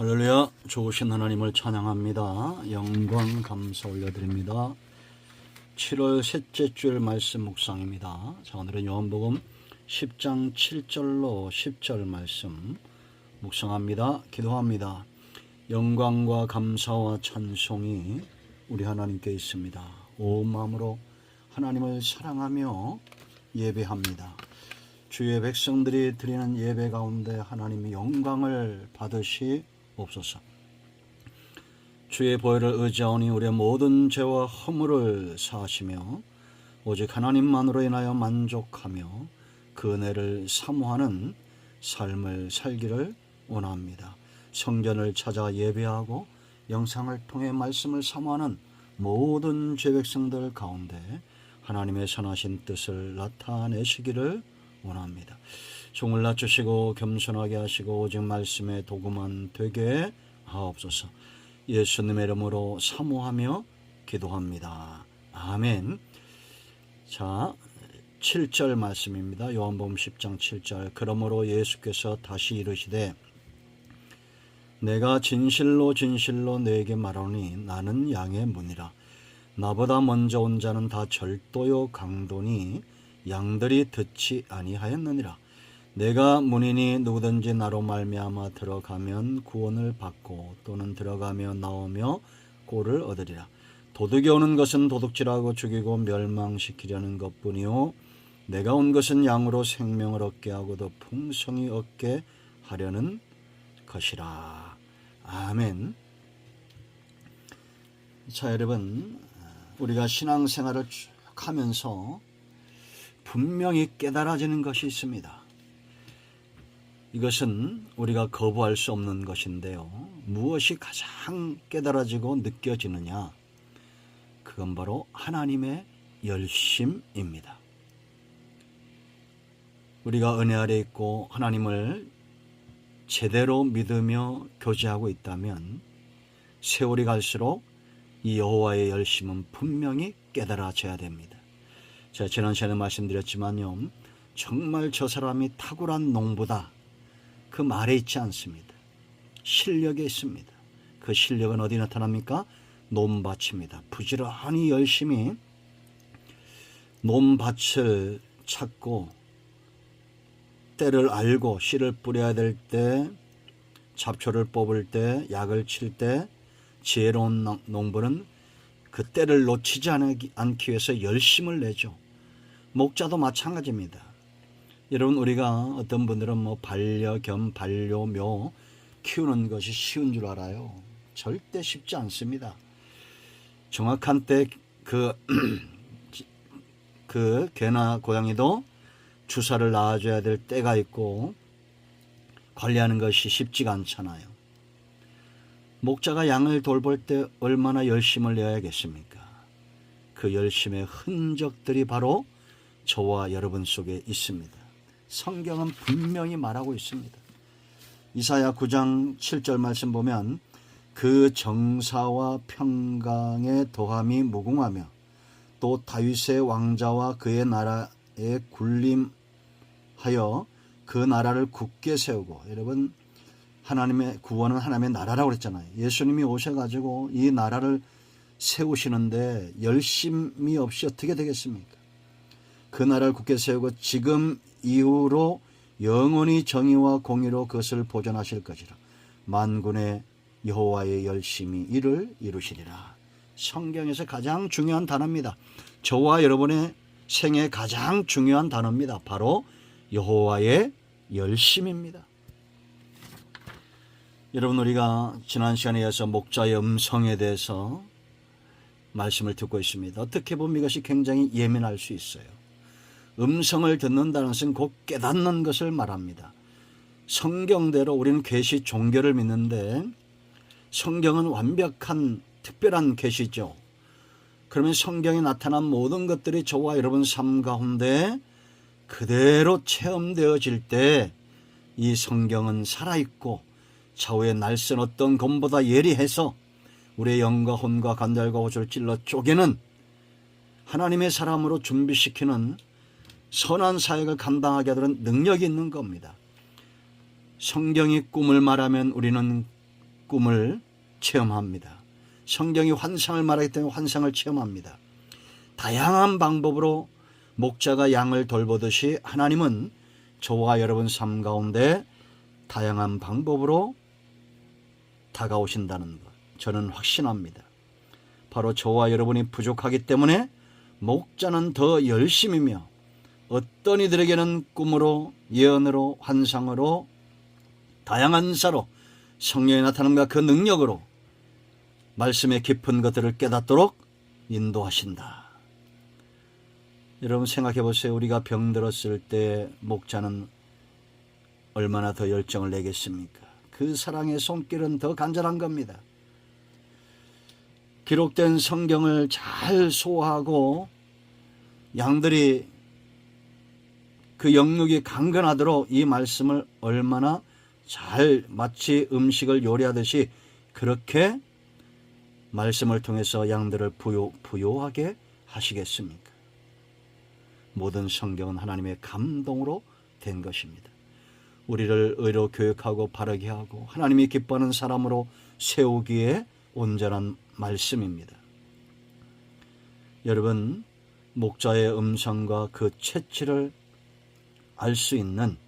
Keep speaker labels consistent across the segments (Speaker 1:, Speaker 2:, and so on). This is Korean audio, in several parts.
Speaker 1: 할렐루야 좋으신 하나님을 찬양합니다. 영광 감사 올려드립니다. 7월 셋째 주일 말씀 묵상입니다. 자 오늘은 요한복음 10장 7절로 10절 말씀 묵상합니다. 기도합니다. 영광과 감사와 찬송이 우리 하나님께 있습니다. 온 마음으로 하나님을 사랑하며 예배합니다. 주의 백성들이 드리는 예배 가운데 하나님이 영광을 받으시 옵소서. 주의 보혈을 의지하오니 우리의 모든 죄와 허물을 사하시며 오직 하나님만으로 인하여 만족하며 그 은혜를 사모하는 삶을 살기를 원합니다. 성전을 찾아 예배하고 영상을 통해 말씀을 사모하는 모든 죄 백성들 가운데 하나님의 선하신 뜻을 나타내시기를 원합니다. 종을 낮추시고 겸손하게 하시고 오직 말씀의 도구만 되게 하옵소서. 예수님의 이름으로 사모하며 기도합니다. 아멘. 자, 7절 말씀입니다. 요한복음 10장 7절. 그러므로 예수께서 다시 이르시되 내가 진실로 진실로 너에게 말하노니 나는 양의 문이라. 나보다 먼저 온 자는 다 절도요 강도니 양들이 듣지 아니하였느니라. 내가 문이니 누구든지 나로 말미암아 들어가면 구원을 받고 또는 들어가며 나오며 꼴을 얻으리라. 도둑이 오는 것은 도둑질하고 죽이고 멸망시키려는 것뿐이요 내가 온 것은 양으로 생명을 얻게 하고 더 풍성히 얻게 하려는 것이라. 아멘. 자, 여러분, 우리가 신앙생활을 쭉 하면서 분명히 깨달아지는 것이 있습니다. 이것은 우리가 거부할 수 없는 것인데요. 무엇이 가장 깨달아지고 느껴지느냐? 그건 바로 하나님의 열심입니다. 우리가 은혜 아래 있고 하나님을 제대로 믿으며 교제하고 있다면 세월이 갈수록 이 여호와의 열심은 분명히 깨달아져야 됩니다. 제가 지난 시간에 말씀드렸지만요. 정말 저 사람이 탁월한 농부다. 그 말에 있지 않습니다. 실력에 있습니다. 그 실력은 어디 나타납니까? 논밭입니다. 부지런히 열심히 논밭을 찾고 때를 알고 씨를 뿌려야 될 때, 잡초를 뽑을 때, 약을 칠 때, 지혜로운 농부는 그 때를 놓치지 않기 위해서 열심을 내죠. 목자도 마찬가지입니다. 여러분 우리가 어떤 분들은 뭐 반려견, 반려묘 키우는 것이 쉬운 줄 알아요. 절대 쉽지 않습니다. 정확한 때그 그 개나 고양이도 주사를 놔줘야 될 때가 있고 관리하는 것이 쉽지가 않잖아요. 목자가 양을 돌볼 때 얼마나 열심을 내야겠습니까? 그 열심의 흔적들이 바로 저와 여러분 속에 있습니다. 성경은 분명히 말하고 있습니다. 이사야 9장 7절 말씀 보면 그 정사와 평강의 도함이 무궁하며 또 다윗의 왕자와 그의 나라에 군림하여 그 나라를 굳게 세우고 여러분 하나님의 구원은 하나님의 나라라고 그랬잖아요. 예수님이 오셔가지고 이 나라를 세우시는데 열심이 없이 어떻게 되겠습니까? 그 나라를 굳게 세우고 지금 이후로 영원히 정의와 공의로 그것을 보존하실 것이라. 만군의 여호와의 열심히 이를 이루시리라. 성경에서 가장 중요한 단어입니다. 저와 여러분의 생애 가장 중요한 단어입니다. 바로 여호와의 열심입니다. 여러분 우리가 지난 시간에 이어서 목자의 음성에 대해서 말씀을 듣고 있습니다. 어떻게 보면 이것이 굉장히 예민할 수 있어요. 음성을 듣는다는 것은 곧 깨닫는 것을 말합니다. 성경대로 우리는 계시 종교를 믿는데 성경은 완벽한 특별한 계시죠. 그러면 성경에 나타난 모든 것들이 저와 여러분 삶 가운데 그대로 체험되어질 때 이 성경은 살아있고 좌우의 날선 어떤 검보다 예리해서 우리의 영과 혼과 간달과 호주를 찔러 쪼개는 하나님의 사람으로 준비시키는 선한 사역을 감당하게 하도록 능력이 있는 겁니다. 성경이 꿈을 말하면 우리는 꿈을 체험합니다. 성경이 환상을 말하기 때문에 환상을 체험합니다. 다양한 방법으로 목자가 양을 돌보듯이 하나님은 저와 여러분 삶 가운데 다양한 방법으로 다가오신다는 것 저는 확신합니다. 바로 저와 여러분이 부족하기 때문에 목자는 더 열심히며 어떤 이들에게는 꿈으로 예언으로 환상으로 다양한 사로 성령이 나타남과 그 능력으로 말씀의 깊은 것들을 깨닫도록 인도하신다. 여러분 생각해 보세요. 우리가 병들었을 때 목자는 얼마나 더 열정을 내겠습니까? 그 사랑의 손길은 더 간절한 겁니다. 기록된 성경을 잘 소화하고 양들이 그 영역이 강건하도록 이 말씀을 얼마나 잘 마치 음식을 요리하듯이 그렇게 말씀을 통해서 양들을 부요, 부요하게 하시겠습니까? 모든 성경은 하나님의 감동으로 된 것입니다. 우리를 의로 교육하고 바르게 하고 하나님이 기뻐하는 사람으로 세우기에 온전한 말씀입니다. 여러분, 목자의 음성과 그 채취를 알 수 있는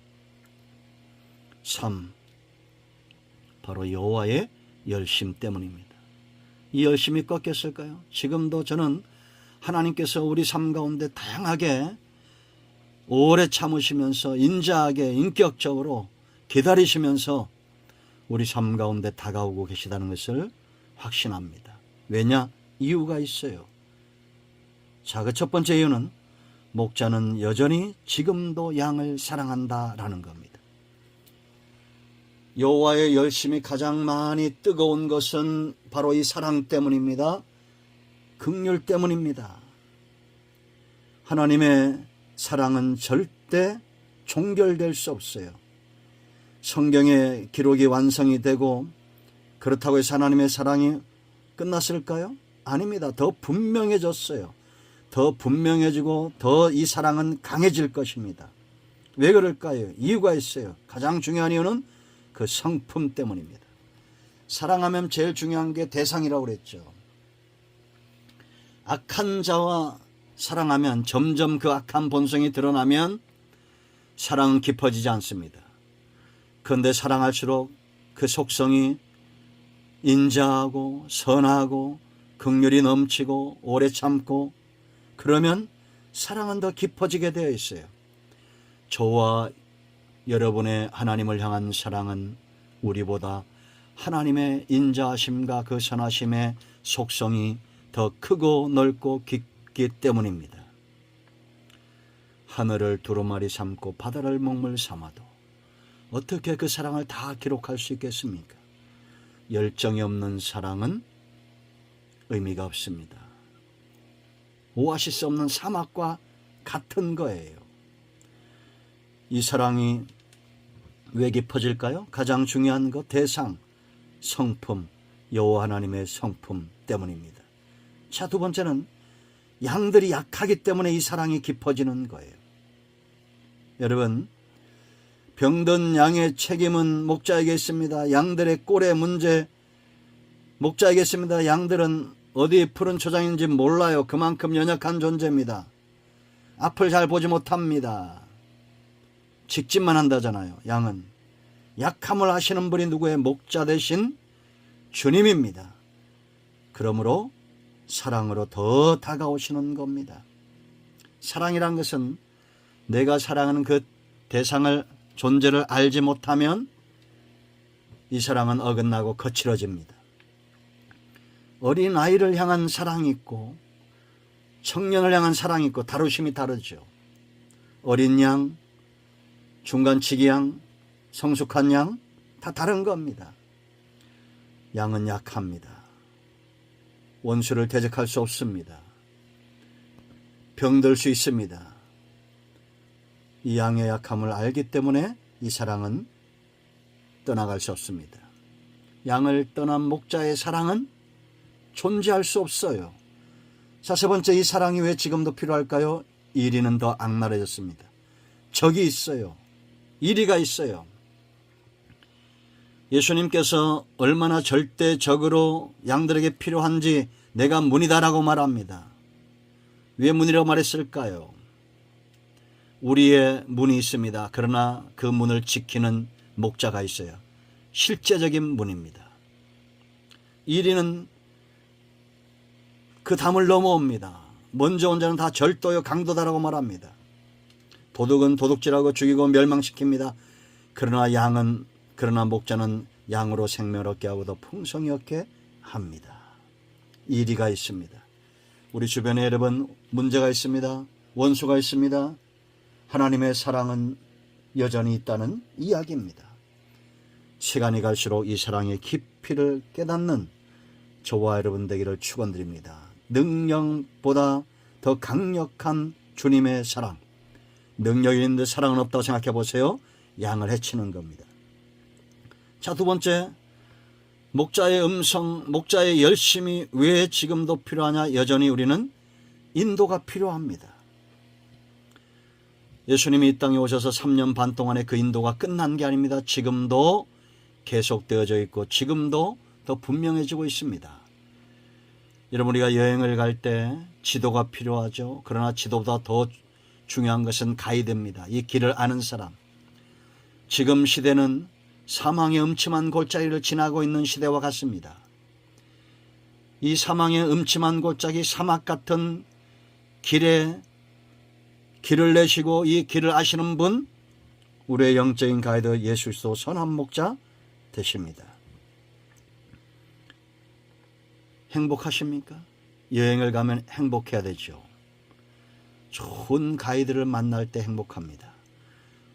Speaker 1: 삶, 바로 여호와의 열심 때문입니다. 이 열심이 꺾였을까요? 지금도 저는 하나님께서 우리 삶 가운데 다양하게 오래 참으시면서 인자하게 인격적으로 기다리시면서 우리 삶 가운데 다가오고 계시다는 것을 확신합니다. 왜냐? 이유가 있어요. 자, 그 첫 번째 이유는 목자는 여전히 지금도 양을 사랑한다라는 겁니다. 여호와의 열심이 가장 많이 뜨거운 것은 바로 이 사랑 때문입니다. 극률 때문입니다. 하나님의 사랑은 절대 종결될 수 없어요. 성경의 기록이 완성이 되고 그렇다고 해서 하나님의 사랑이 끝났을까요? 아닙니다. 더 분명해졌어요. 더 분명해지고 더 이 사랑은 강해질 것입니다. 왜 그럴까요? 이유가 있어요. 가장 중요한 이유는 그 성품 때문입니다. 사랑하면 제일 중요한 게 대상이라고 그랬죠. 악한 자와 사랑하면 점점 그 악한 본성이 드러나면 사랑은 깊어지지 않습니다. 그런데 사랑할수록 그 속성이 인자하고 선하고 극률이 넘치고 오래 참고 그러면 사랑은 더 깊어지게 되어 있어요. 저와 여러분의 하나님을 향한 사랑은 우리보다 하나님의 인자하심과 그 선하심의 속성이 더 크고 넓고 깊기 때문입니다. 하늘을 두루마리 삼고 바다를 먹물 삼아도 어떻게 그 사랑을 다 기록할 수 있겠습니까? 열정이 없는 사랑은 의미가 없습니다. 오아시스 없는 사막과 같은 거예요. 이 사랑이 왜 깊어질까요? 가장 중요한 것 대상, 성품, 여호와 하나님의 성품 때문입니다. 자, 두 번째는 양들이 약하기 때문에 이 사랑이 깊어지는 거예요. 여러분, 병든 양의 책임은 목자에게 있습니다. 양들의 꼴의 문제 목자에게 있습니다. 양들은 어디 푸른 초장인지 몰라요. 그만큼 연약한 존재입니다. 앞을 잘 보지 못합니다. 직진만 한다잖아요. 양은 약함을 아시는 분이 누구의 목자 대신 주님입니다. 그러므로 사랑으로 더 다가오시는 겁니다. 사랑이란 것은 내가 사랑하는 그 대상을 존재를 알지 못하면 이 사랑은 어긋나고 거칠어집니다. 어린 아이를 향한 사랑이 있고 청년을 향한 사랑이 있고 다루심이 다르죠. 어린 양, 중간치기 양, 성숙한 양 다 다른 겁니다. 양은 약합니다. 원수를 대적할 수 없습니다. 병들 수 있습니다. 이 양의 약함을 알기 때문에 이 사랑은 떠나갈 수 없습니다. 양을 떠난 목자의 사랑은 존재할 수 없어요. 자, 세 번째 이 사랑이 왜 지금도 필요할까요? 이리는 더 악랄해졌습니다. 적이 있어요. 이리가 있어요. 예수님께서 얼마나 절대적으로 양들에게 필요한지 내가 문이다라고 말합니다. 왜 문이라고 말했을까요? 우리의 문이 있습니다. 그러나 그 문을 지키는 목자가 있어요. 실제적인 문입니다. 1위는 그 담을 넘어옵니다. 먼저 온 자는 다 절도요 강도다라고 말합니다. 도둑은 도둑질하고 죽이고 멸망시킵니다. 그러나 양은 그러나 목자는 양으로 생명을 얻게 하고 더 풍성히 얻게 합니다. 이리가 있습니다. 우리 주변에 여러분 문제가 있습니다. 원수가 있습니다. 하나님의 사랑은 여전히 있다는 이야기입니다. 시간이 갈수록 이 사랑의 깊이를 깨닫는 저와 여러분 되기를 축원드립니다. 능력보다 더 강력한 주님의 사랑. 능력이 있는데 사랑은 없다고 생각해 보세요. 양을 해치는 겁니다. 자, 두 번째. 목자의 음성, 목자의 열심이 왜 지금도 필요하냐? 여전히 우리는 인도가 필요합니다. 예수님이 이 땅에 오셔서 3년 반 동안의 그 인도가 끝난 게 아닙니다. 지금도 계속되어져 있고 지금도 더 분명해지고 있습니다. 여러분 우리가 여행을 갈 때 지도가 필요하죠. 그러나 지도보다 더 중요한 것은 가이드입니다. 이 길을 아는 사람. 지금 시대는 사망의 음침한 골짜기를 지나고 있는 시대와 같습니다. 이 사망의 음침한 골짜기 사막 같은 길에 길을 내시고 이 길을 아시는 분 우리의 영적인 가이드 예수 그리스도 선한 목자 되십니다. 행복하십니까? 여행을 가면 행복해야 되죠. 좋은 가이드를 만날 때 행복합니다.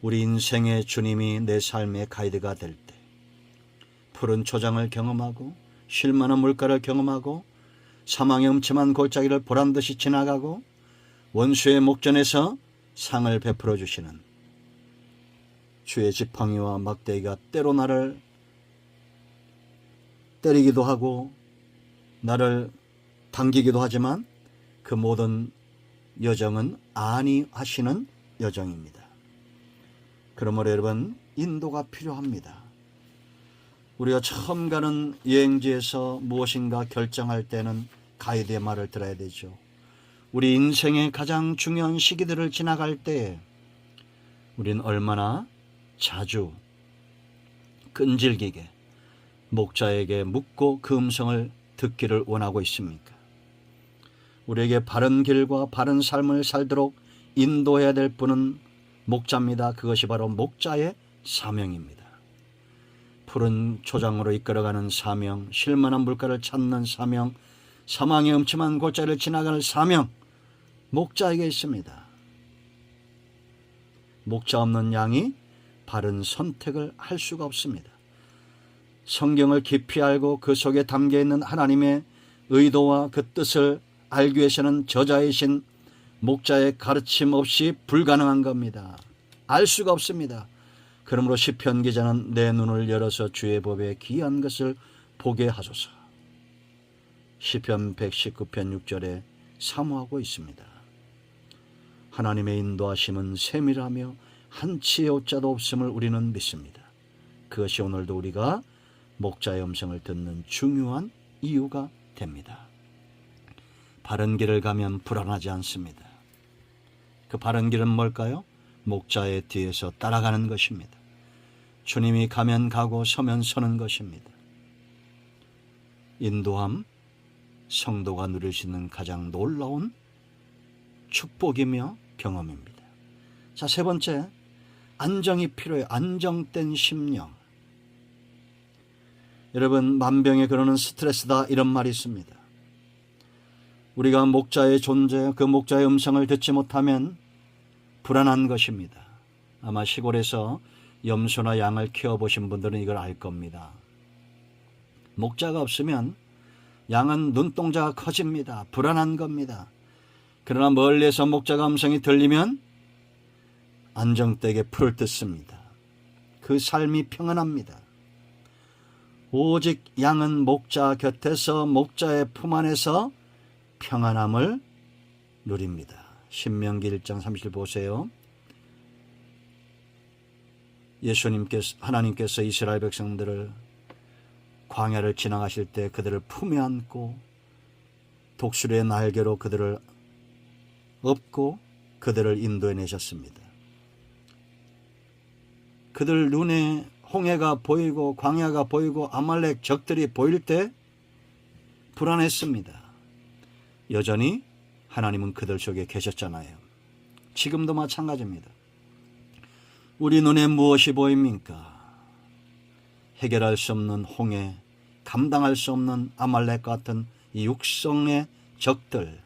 Speaker 1: 우리 인생의 주님이 내 삶의 가이드가 될 때, 푸른 초장을 경험하고, 쉴만한 물가를 경험하고, 사망의 음침한 골짜기를 보란 듯이 지나가고, 원수의 목전에서 상을 베풀어 주시는 주의 지팡이와 막대기가 때로 나를 때리기도 하고 나를 당기기도 하지만 그 모든 여정은 안이 하시는 여정입니다. 그러므로 여러분 인도가 필요합니다. 우리가 처음 가는 여행지에서 무엇인가 결정할 때는 가이드의 말을 들어야 되죠. 우리 인생의 가장 중요한 시기들을 지나갈 때 우린 얼마나 자주 끈질기게 목자에게 묻고 그 음성을 듣기를 원하고 있습니까? 우리에게 바른 길과 바른 삶을 살도록 인도해야 될 분은 목자입니다. 그것이 바로 목자의 사명입니다. 푸른 초장으로 이끌어가는 사명, 쉴만한 물가를 찾는 사명, 사망의 음침한 골짜기를 지나가는 사명, 목자에게 있습니다. 목자 없는 양이 바른 선택을 할 수가 없습니다. 성경을 깊이 알고 그 속에 담겨 있는 하나님의 의도와 그 뜻을 알기 위해서는 저자이신 목자의 가르침 없이 불가능한 겁니다. 알 수가 없습니다. 그러므로 시편 기자는 내 눈을 열어서 주의 법에 귀한 것을 보게 하소서. 시편 119편 6절에 사모하고 있습니다. 하나님의 인도하심은 세밀하며 한치의 오자도 없음을 우리는 믿습니다. 그것이 오늘도 우리가 목자의 음성을 듣는 중요한 이유가 됩니다. 바른 길을 가면 불안하지 않습니다. 그 바른 길은 뭘까요? 목자의 뒤에서 따라가는 것입니다. 주님이 가면 가고 서면 서는 것입니다. 인도함, 성도가 누릴 수 있는 가장 놀라운 축복이며 경험입니다. 자, 세 번째, 안정이 필요해요. 안정된 심령. 여러분, 만병에 그러는 스트레스다 이런 말이 있습니다. 우리가 목자의 존재, 그 목자의 음성을 듣지 못하면 불안한 것입니다. 아마 시골에서 염소나 양을 키워보신 분들은 이걸 알 겁니다. 목자가 없으면 양은 눈동자가 커집니다. 불안한 겁니다. 그러나 멀리에서 목자가 음성이 들리면 안정되게 풀을 뜯습니다. 그 삶이 평안합니다. 오직 양은 목자 곁에서 목자의 품 안에서 평안함을 누립니다. 신명기 1장 30절 보세요. 예수님께서 하나님께서 이스라엘 백성들을 광야를 지나가실 때 그들을 품에 안고 독수리의 날개로 그들을 업고 그들을 인도해 내셨습니다. 그들 눈에 홍해가 보이고 광야가 보이고 아말렉 적들이 보일 때 불안했습니다. 여전히 하나님은 그들 속에 계셨잖아요. 지금도 마찬가지입니다. 우리 눈에 무엇이 보입니까? 해결할 수 없는 홍해, 감당할 수 없는 아말렉 같은 이 육성의 적들.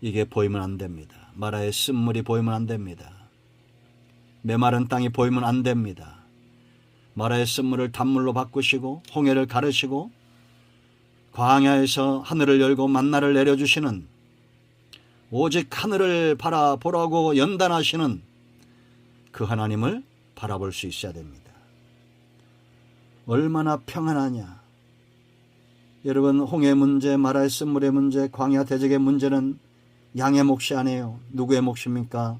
Speaker 1: 이게 보이면 안 됩니다. 마라의 쓴물이 보이면 안 됩니다. 메마른 땅이 보이면 안 됩니다. 마라의 쓴물을 단물로 바꾸시고 홍해를 가르시고 광야에서 하늘을 열고 만나를 내려주시는 오직 하늘을 바라보라고 연단하시는 그 하나님을 바라볼 수 있어야 됩니다. 얼마나 평안하냐. 여러분 홍해 문제, 마라의 쓴물의 문제, 광야 대적의 문제는 양의 몫이 아니에요. 누구의 몫입니까?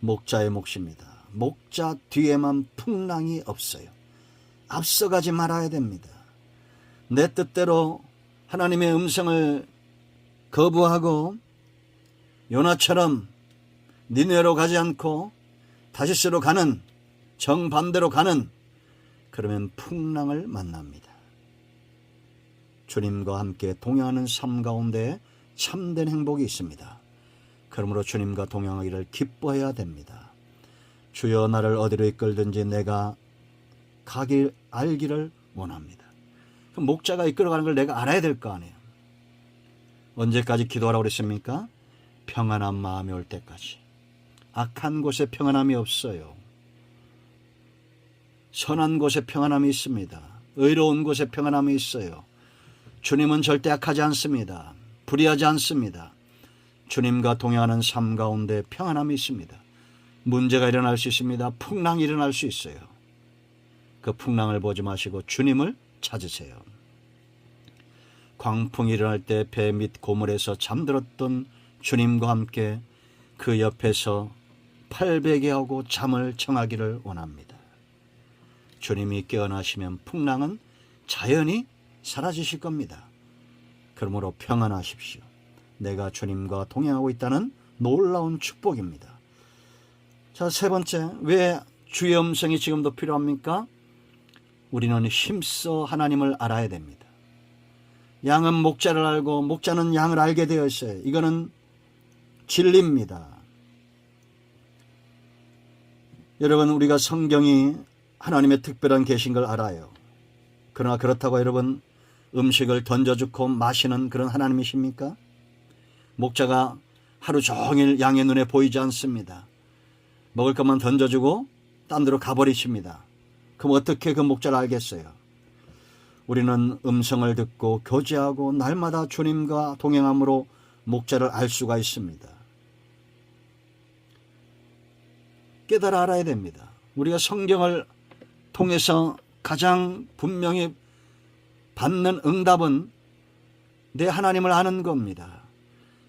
Speaker 1: 목자의 몫입니다. 목자 뒤에만 풍랑이 없어요. 앞서가지 말아야 됩니다. 내 뜻대로 하나님의 음성을 거부하고 요나처럼 니네로 가지 않고 다시스로 가는 정반대로 가는 그러면 풍랑을 만납니다. 주님과 함께 동행하는 삶 가운데 참된 행복이 있습니다. 그러므로 주님과 동행하기를 기뻐해야 됩니다. 주여 나를 어디로 이끌든지 내가 가길 알기를 원합니다. 그럼 목자가 이끌어가는 걸 내가 알아야 될 거 아니에요. 언제까지 기도하라고 그랬습니까? 평안한 마음이 올 때까지. 악한 곳에 평안함이 없어요. 선한 곳에 평안함이 있습니다. 의로운 곳에 평안함이 있어요. 주님은 절대 악하지 않습니다. 불의하지 않습니다. 주님과 동행하는 삶 가운데 평안함이 있습니다. 문제가 일어날 수 있습니다. 풍랑이 일어날 수 있어요. 그 풍랑을 보지 마시고 주님을 찾으세요. 광풍이 일어날 때 배 밑 고물에서 잠들었던 주님과 함께 그 옆에서 팔베개 하고 잠을 청하기를 원합니다. 주님이 깨어나시면 풍랑은 자연히 사라지실 겁니다. 그러므로 평안하십시오. 내가 주님과 동행하고 있다는 놀라운 축복입니다. 자, 세 번째, 왜 주의 음성이 지금도 필요합니까? 우리는 힘써 하나님을 알아야 됩니다. 양은 목자를 알고 목자는 양을 알게 되어 있어요. 이거는 진리입니다. 여러분, 우리가 성경이 하나님의 특별한 계신 걸 알아요. 그러나 그렇다고 여러분, 음식을 던져주고 마시는 그런 하나님이십니까? 목자가 하루 종일 양의 눈에 보이지 않습니다. 먹을 것만 던져주고 딴 데로 가버리십니다. 그럼 어떻게 그 목자를 알겠어요? 우리는 음성을 듣고 교제하고 날마다 주님과 동행함으로 목자를 알 수가 있습니다. 깨달아 알아야 됩니다. 우리가 성경을 통해서 가장 분명히 받는 응답은 내 하나님을 아는 겁니다.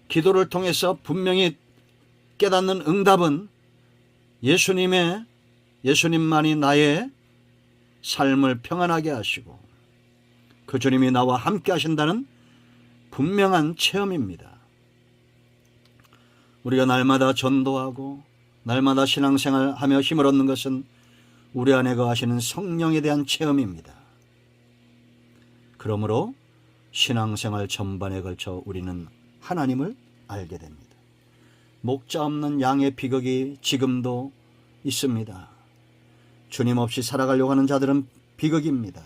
Speaker 1: 기도를 통해서 분명히 깨닫는 응답은 예수님의 예수님만이 나의 삶을 평안하게 하시고 그 주님이 나와 함께 하신다는 분명한 체험입니다. 우리가 날마다 전도하고 날마다 신앙생활 하며 힘을 얻는 것은 우리 안에 거하시는 성령에 대한 체험입니다. 그러므로 신앙생활 전반에 걸쳐 우리는 하나님을 알게 됩니다. 목자 없는 양의 비극이 지금도 있습니다. 주님 없이 살아가려고 하는 자들은 비극입니다.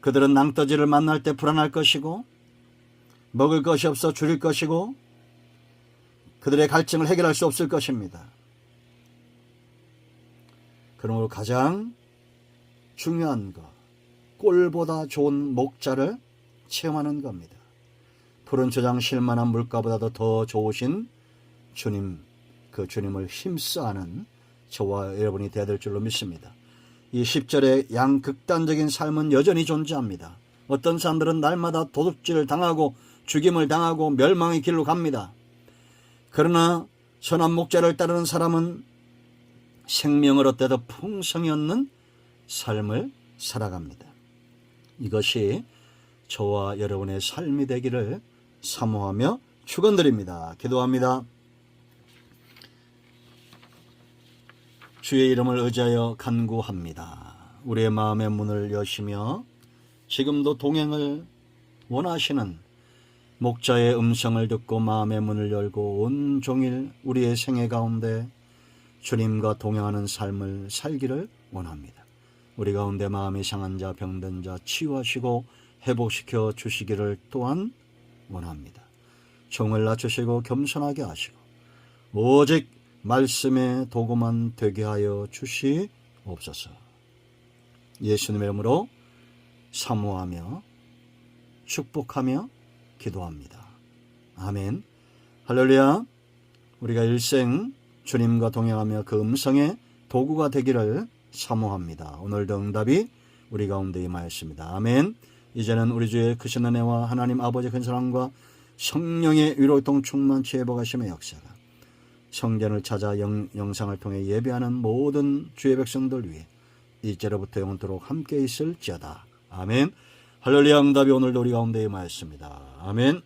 Speaker 1: 그들은 낭떠지를 만날 때 불안할 것이고 먹을 것이 없어 줄일 것이고 그들의 갈증을 해결할 수 없을 것입니다. 그러므로 가장 중요한 것, 꼴보다 좋은 목자를 체험하는 겁니다. 푸른 저장 실만한 물가보다도 더 좋으신 주님, 그 주님을 힘써 하는 저와 여러분이 되어야 될 줄로 믿습니다. 이 10절의 양극단적인 삶은 여전히 존재합니다. 어떤 사람들은 날마다 도둑질을 당하고 죽임을 당하고 멸망의 길로 갑니다. 그러나 선한 목자를 따르는 사람은 생명을 얻되 더 풍성히 얻는 삶을 살아갑니다. 이것이 저와 여러분의 삶이 되기를 사모하며 축원드립니다. 기도합니다. 주의 이름을 의지하여 간구합니다. 우리의 마음의 문을 여시며 지금도 동행을 원하시는 목자의 음성을 듣고 마음의 문을 열고 온 종일 우리의 생애 가운데 주님과 동행하는 삶을 살기를 원합니다. 우리 가운데 마음이 상한 자, 병든 자 치유하시고 회복시켜 주시기를 또한 원합니다. 종을 낮추시고 겸손하게 하시고 오직 말씀의 도구만 되게 하여 주시옵소서. 예수님의 이름으로 사모하며 축복하며 기도합니다. 아멘. 할렐루야. 우리가 일생 주님과 동행하며 그 음성의 도구가 되기를 사모합니다. 오늘도 응답이 우리 가운데 임하였습니다. 아멘. 이제는 우리 주의 크신 은혜와 하나님 아버지 큰 사랑과 성령의 위로통 충만치 회복하심의 역사가 성전을 찾아 영, 영상을 통해 예배하는 모든 주의 백성들 위해 이제로부터 영원토록 함께 있을지어다. 아멘. 할렐루야 응답이 오늘도 우리 가운데 임하였습니다. 아멘.